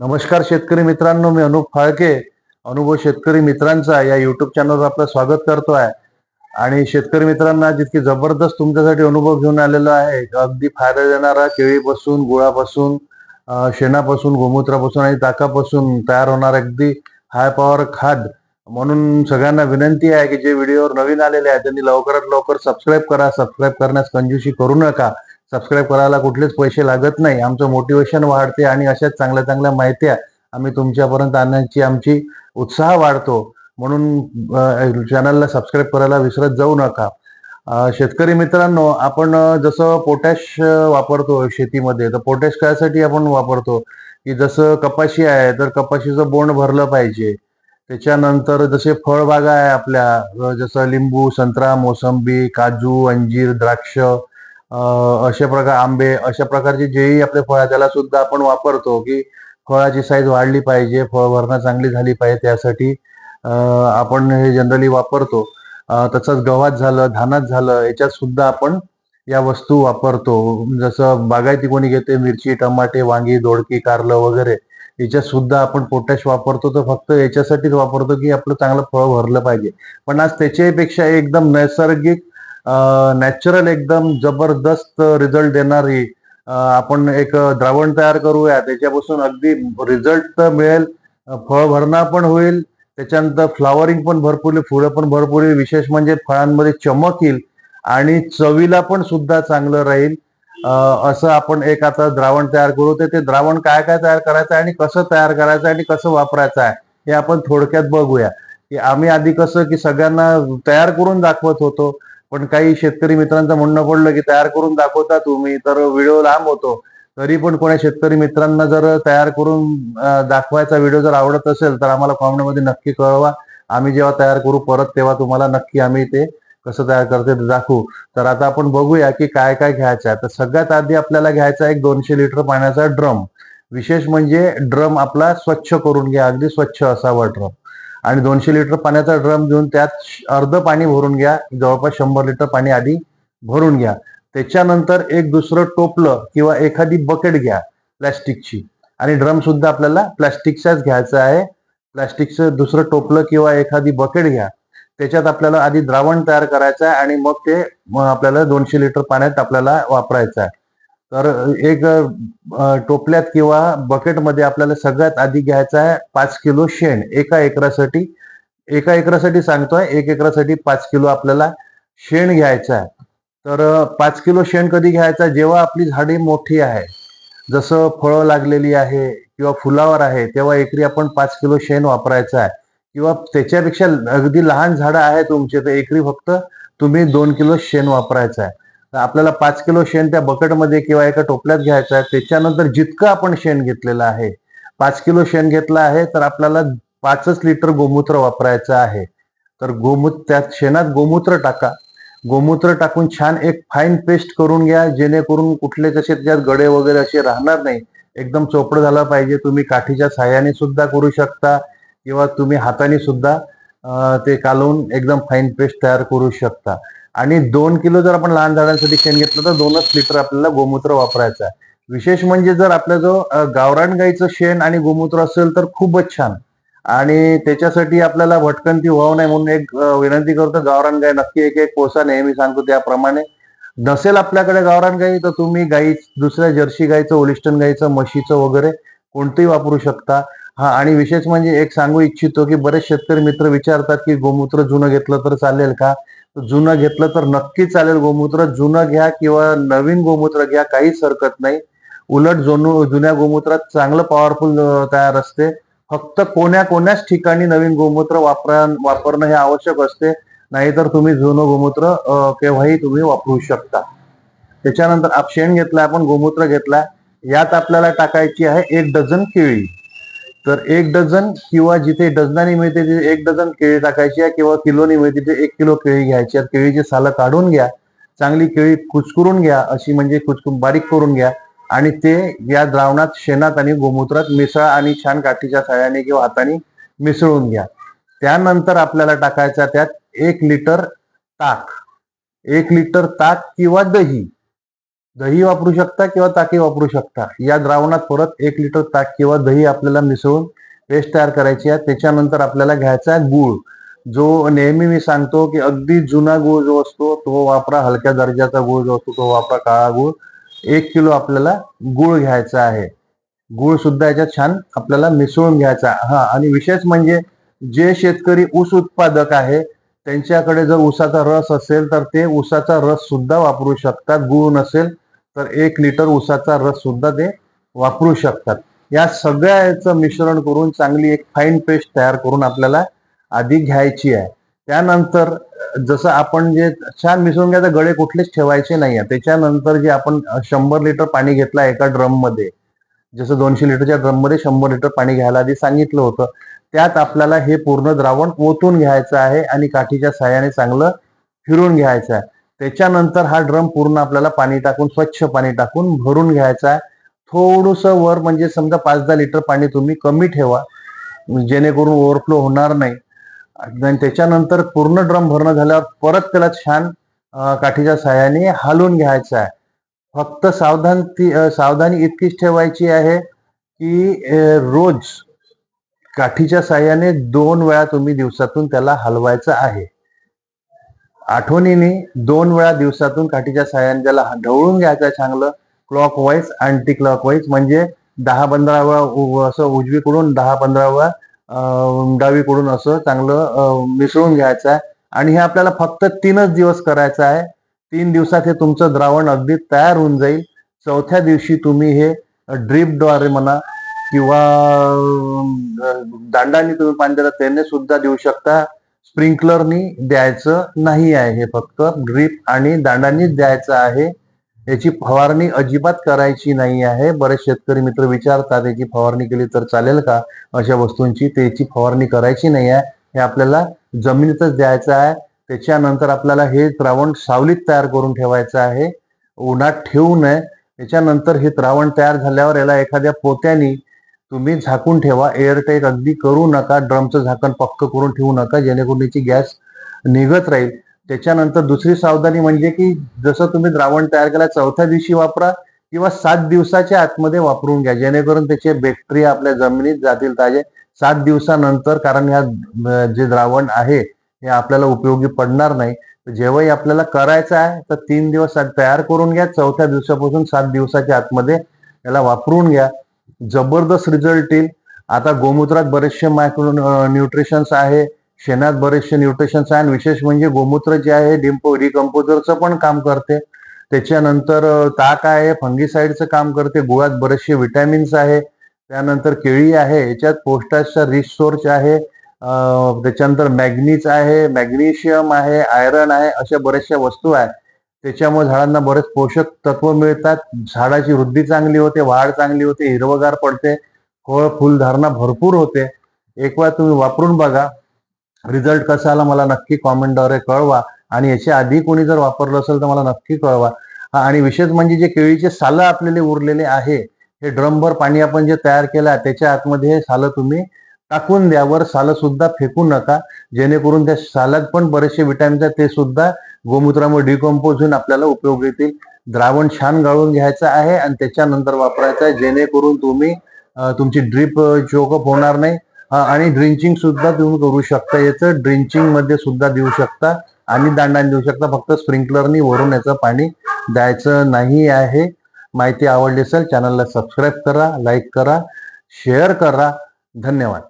नमस्कार शेतकरी मित्रांनो मी अनुप फाळके अनुभव शेतकरी मित्रांचा या युट्यूब चॅनलवर आपलं स्वागत करतो आहे. आणि शेतकरी मित्रांना जितकी जबरदस्त तुमच्यासाठी अनुभव घेऊन आलेलो आहे अगदी फायदा देणारा केळीपासून गुळापासून शेणापासून गोमूत्रापासून आणि ताकापासून तयार होणार अगदी हाय पॉवर खाद. म्हणून सगळ्यांना विनंती आहे की जे व्हिडिओवर नवीन आलेले आहेत त्यांनी लवकरात लवकर सबस्क्राईब करा. सबस्क्राईब करण्यास कंजूशी करू नका. सबस्क्राईब करायला कुठलेच पैसे लागत नाही. आमचं मोटिवेशन वाढते आणि अशाच चांगल्या चांगल्या माहित्या आम्ही तुमच्यापर्यंत आणण्याची आमची उत्साह वाढतो. म्हणून चॅनलला सबस्क्राईब करायला विसरत जाऊ नका. शेतकरी मित्रांनो आपण जसं पोटॅश वापरतो शेतीमध्ये तर पोटॅश कायसाठी आपण वापरतो? की जसं कपाशी आहे तर कपाशीचं बोंड भरलं पाहिजे. त्याच्यानंतर जसे फळबागा आहे आपल्या जसं लिंबू संत्रा मोसंबी काजू अंजीर द्राक्ष अशा प्रकार आंबे अशा प्रकारचे जेही आपले फळ आहे त्याला सुद्धा आपण वापरतो की फळाची साईज वाढली पाहिजे फळ भरणं चांगली झाली पाहिजे त्यासाठी आपण हे जनरली वापरतो. तसंच गव्हात झालं धानात झालं याच्यात सुद्धा आपण या वस्तू वापरतो. जसं बागायती कोणी घेते मिरची टमाटे वांगी दोडकी कारलं वगैरे याच्यात सुद्धा आपण पोटॅश वापरतो. तर फक्त याच्यासाठीच वापरतो की आपलं चांगलं फळ भरलं पाहिजे. पण आज त्याच्यापेक्षा एकदम नैसर्गिक नॅचरल एकदम जबरदस्त रिझल्ट देणारी आपण एक द्रावण तयार करूया. त्याच्यापासून अगदी रिझल्ट तर मिळेल फळ भरणा पण होईल. त्याच्यानंतर फ्लावरिंग पण भरपूर फुलं पण भरपूर विशेष म्हणजे फळांमध्ये चमक येईल आणि चवीला पण सुद्धा चांगलं राहील. असं आपण एक आता द्रावण तयार करू. तर ते द्रावण काय काय तयार करायचं आहे आणि कसं तयार करायचं आहे आणि कसं वापरायचं आहे हे आपण थोडक्यात बघूया. की आम्ही आधी कसं की सगळ्यांना तयार करून दाखवत होतो. पण काही शेतकरी मित्रांचं म्हणणं पडलं की तयार करून दाखवता तुम्ही तर व्हिडिओ लांब होतो. तरी पण कोणा शेतकरी मित्रांना जर तयार करून दाखवायचा व्हिडिओ जर आवडत असेल तर आम्हाला कॉमेंटमध्ये नक्की कळवा. आम्ही जेव्हा तयार करू परत तेव्हा तुम्हाला नक्की आम्ही ते कसं तयार करते ते दाखवू. तर आता आपण बघूया की काय काय घ्यायचं आहे. तर सगळ्यात आधी आपल्याला घ्यायचा एक दोनशे लिटर पाण्याचा ड्रम. विशेष म्हणजे ड्रम आपला स्वच्छ करून घ्या. अगदी स्वच्छ असावा ड्रम. आणि दोनशे लिटर पाण्याचा ड्रम घेऊन त्यात अर्ध पाणी भरून घ्या. जवळपास शंभर लिटर पाणी आधी भरून घ्या. त्याच्यानंतर एक दुसरं टोपलं किंवा एखादी बकेट घ्या प्लॅस्टिकची. आणि ड्रम सुद्धा आपल्याला प्लॅस्टिकचाच घ्यायचा आहे. प्लॅस्टिकचं दुसरं टोपलं किंवा एखादी बकेट घ्या. त्याच्यात आपल्याला आधी द्रावण तयार करायचं आहे आणि मग ते मग आपल्याला दोनशे लिटर पाण्यात आपल्याला वापरायचं आहे. तर एक टोपल्यात किंवा बकेटमध्ये आपल्याला सगळ्यात आधी घ्यायचं आहे पाच किलो शेण. एका एकरासाठी एका एकरासाठी सांगतोय एक एकरासाठी पाच किलो आपल्याला शेण घ्यायचं आहे. तर पाच किलो शेण कधी घ्यायचं आहे? जेव्हा आपली झाडे मोठी आहे जसं फळं लागलेली आहे किंवा फुलावर आहे तेव्हा एकरी आपण पाच किलो शेण वापरायचं आहे. किंवा त्याच्यापेक्षा अगदी लहान झाडं आहे तुमचे तर एकरी फक्त तुम्ही दोन किलो शेण वापरायचं आहे. तर आपल्याला पाच किलो शेण त्या बकेटमध्ये किंवा एका टोपल्यात घ्यायचं आहे. त्याच्यानंतर जितकं आपण शेण घेतलेलं आहे पाच किलो शेण घेतलं आहे तर आपल्याला पाचच लिटर गोमूत्र वापरायचं आहे. तर गोमूत्र त्यात शेणात गोमूत्र टाका. गोमूत्र टाकून छान एक फाईन पेस्ट करून घ्या. जेणेकरून कुठले कसे त्याच्यात गडे वगैरे असे राहणार नाही. एकदम चोपडं झालं पाहिजे. तुम्ही काठीच्या साह्याने सुद्धा करू शकता किंवा तुम्ही हाताने सुद्धा ते कालवून एकदम फाईन पेस्ट तयार करू शकता. आणि दोन किलो जर आपण लहान झाडांसाठी शेण घेतलं तर दोनच लिटर आपल्याला गोमूत्र वापरायचं आहे. विशेष म्हणजे जर आपल्या जो गावरान गाईचं शेण आणि गोमूत्र असेल तर खूपच छान. आणि त्याच्यासाठी आपल्याला भटकंती व्हावं नाही म्हणून एक विनंती करतो. गावरान गाय नक्की एक एक कोसा नेहमी सांगतो त्याप्रमाणे. नसेल आपल्याकडे गावरान गाई तर तुम्ही गाई दुसऱ्या जर्सी गाईचं ओलिस्टन गाईचं म्हशीचं वगैरे कोणतंही वापरू शकता. हा आणि विशेष म्हणजे एक सांगू इच्छितो की बरेच शेतकरी मित्र विचारतात की गोमूत्र जुनं घेतलं तर चालेल का? जुनं घेतलं तर नक्की चालेल गोमूत्र. जुनं घ्या किंवा नवीन गोमूत्र घ्या काहीच हरकत नाही. उलट जुनू जुन्या गोमूत्रात चांगलं पॉवरफुल तयार असते. फक्त कोण्या कोण्याच ठिकाणी नवीन गोमूत्र वापरा वापरणं हे आवश्यक असते. नाहीतर तुम्ही जुनं गोमूत्र केव्हाही तुम्ही वापरू शकता. त्याच्यानंतर आप शेण घेतला आपण गोमूत्र घेतला यात आपल्याला टाकायची आहे एक डझन केळी. तर एक डझन किंवा जिथे डझनानी मिळते तिथे एक डझन केळी टाकायची आहे किंवा किलोनी मिळते तिथे एक किलो केळी घ्यायची आहे. केळीची सालं काढून घ्या चांगली केळी कुचकुरून घ्या अशी म्हणजे कुचकून बारीक करून घ्या आणि ते या द्रावणात शेणात आणि गोमूत्रात मिसळा आणि छान काठीच्या साह्याने किंवा हाताने मिसळून घ्या. त्यानंतर आपल्याला टाकायचा त्यात एक लिटर ताक. एक लिटर ताक किंवा दही. दही वापरू शकता किंवा ताकी वापरू शकता. या द्रावणात परत एक लिटर ताक किंवा दही आपल्याला मिसळून पेस्ट तयार करायची आहे. त्याच्यानंतर आपल्याला घ्यायचा आहे गूळ. जो नेहमी मी सांगतो की अगदी जुना गूळ जो असतो तो वापरा. हलक्या दर्जाचा गूळ जो असतो तो वापरा. काळा गूळ. एक किलो आपल्याला गूळ घ्यायचा आहे. गूळ सुद्धा याच्यात छान आपल्याला मिसळून घ्यायचा हा आणि विशेष म्हणजे जे शेतकरी ऊस उत्पादक आहे त्यांच्याकडे जर ऊसाचा रस असेल तर ते ऊसाचा रस सुद्धा वापरू शकतात. गूळ नसेल तर एक लिटर ऊसाचा रस सुद्धा ते वापरू शकतात. या सगळ्याचं मिश्रण करून चांगली एक फाईन पेस्ट तयार करून आपल्याला आधी घ्यायची आहे. त्यानंतर जसं आपण जे छान मिसळून घ्यायचं गळे कुठलेच ठेवायचे नाही आहे. त्याच्यानंतर जे आपण शंभर लिटर पाणी घेतलं एका ड्रममध्ये जसं दोनशे लिटरच्या ड्रममध्ये शंभर लिटर पाणी घ्यायला आधी सांगितलं होतं. त्यात आपल्याला हे पूर्ण द्रावण ओतून घ्यायचं आहे आणि काठीच्या साह्याने चांगलं फिरून घ्यायचं आहे. त्याच्यानंतर हा ड्रम पूर्ण आपल्याला पाणी टाकून स्वच्छ पाणी टाकून भरून घ्यायचा आहे. थोडस वर म्हणजे समजा पाच दहा लिटर पाणी तुम्ही कमी ठेवा जेणेकरून ओव्हरफ्लो होणार नाही. आणि त्याच्यानंतर पूर्ण ड्रम भरणं झाल्यावर परत त्याला छान काठीच्या साह्याने हालून घ्यायचं आहे. फक्त सावधान ती सावधानी इतकीच ठेवायची आहे की रोज काठीच्या साह्याने दोन वेळा तुम्ही दिवसातून त्याला हलवायचं आहे. आठवणीने दोन वेळा दिवसातून काठीच्या साह्याने ज्याला ढवळून घ्यायचं आहे चांगलं clockwise anticlockwise म्हणजे दहा पंधरा वेळा उ- असं उजवीकडून दहा पंधरा वेळा डावीकडून असं चांगलं मिसळून घ्यायचं आहे. आणि हे आपल्याला फक्त तीनच दिवस करायचं आहे. तीन दिवसात हे तुमचं द्रावण अगदी तयार होऊन जाईल. चौथ्या दिवशी तुम्ही हे ड्रीपद्वारे म्हणा किंवा दांडाने तुम्ही पाणी देता त्याने सुद्धा देऊ शकता. स्प्रिंकलरनी द्यायचं नाही आहे. हे फक्त ड्रीप आणि दांडांनीच द्यायचं आहे. याची फवारणी अजिबात करायची नाही आहे. बरेच शेतकरी मित्र विचारतात याची फवारणी केली तर चालेल का? अशा वस्तूंची त्याची फवारणी करायची नाही आहे. हे आपल्याला जमिनीतच द्यायचं आहे. त्याच्यानंतर आपल्याला हे द्रावण सावलीत तयार करून ठेवायचं आहे. उन्हात ठेवू नये. त्याच्यानंतर हे द्रावण तयार झाल्यावर याला एखाद्या पोत्यानी तुम्ही झाकून ठेवा. एअरटाईट अगदी करू नका. ड्रमचं झाकण पक्क करून ठेवू नका. जेणेकरून याची गॅस निघत राहील. त्याच्यानंतर दुसरी सावधानी म्हणजे की जसं तुम्ही द्रावण तयार केला चौथ्या दिवशी वापरा किंवा सात दिवसाच्या आतमध्ये वापरून घ्या. जेणेकरून त्याचे बॅक्टेरिया आपल्या जमिनीत जातील ताजे. सात दिवसानंतर कारण ह्या जे द्रावण आहे हे आपल्याला उपयोगी पडणार नाही. जेव्हाही आपल्याला करायचं आहे तर तीन दिवस तयार करून घ्या. चौथ्या दिवसापासून सात दिवसाच्या आतमध्ये याला वापरून घ्या. जबरदस्त रिझल्ट येईल. आता गोमूत्रात बरेचसे मायक्रो न्यूट्रिशन्स आहे शेणात बरेचसे न्यूट्रिशन्स आहे आणि विशेष म्हणजे गोमूत्र जे आहे डिम्पो डिकम्पोजरचं पण काम करते. त्याच्यानंतर ताक आहे फंगीसाईडचं काम करते गुळात बरेचसे विटॅमिन्स आहे त्यानंतर केळी आहे याच्यात पोस्टाचा रिच सोर्स आहे त्याच्यानंतर मॅग्नीज आहे मॅग्नेशियम आहे आयरन आहे अशा बऱ्याचशा वस्तू आहेत त्याच्यामुळे झाडांना बरेच पोषक तत्व मिळतात. झाडाची वृद्धी चांगली होते वाढ चांगली होते हिरवगार पडते फळ फुलधारणा भरपूर होते. एक वेळा तुम्ही वापरून बघा. रिझल्ट कसा आला मला नक्की कॉमेंटद्वारे कळवा. आणि याच्या आधी कोणी जर वापरलं असेल तर मला नक्की कळवा. आणि विशेष म्हणजे जे केळीचे सालं आपल्याला उरलेले आहे हे ड्रमभर पाणी आपण जे तयार केलं त्याच्या आतमध्ये हे सालं तुम्ही टाकून द्या वर सालं सुद्धा फेकू नका. जेणेकरून त्या सालात पण बरेचसे विटॅमिन्स आहेत ते सुद्धा गोमूत्रामुळे डिकम्पोज होऊन आपल्याला उपयोग येतील. द्रावण छान गाळून घ्यायचं आहे आणि त्याच्यानंतर वापरायचं आहे. जेणेकरून तुम्ही तुमची ड्रीप चोकअप होणार नाही. आणि ड्रिंचिंग सुद्धा तुम्ही करू शकता. याचं ड्रिंचिंगमध्ये सुद्धा देऊ शकता आणि दांडाने देऊ शकता. फक्त स्प्रिंकलरनी वरून याचं पाणी द्यायचं नाही आहे. माहिती आवडली असेल चॅनलला सबस्क्राईब करा लाईक करा शेअर करा. धन्यवाद.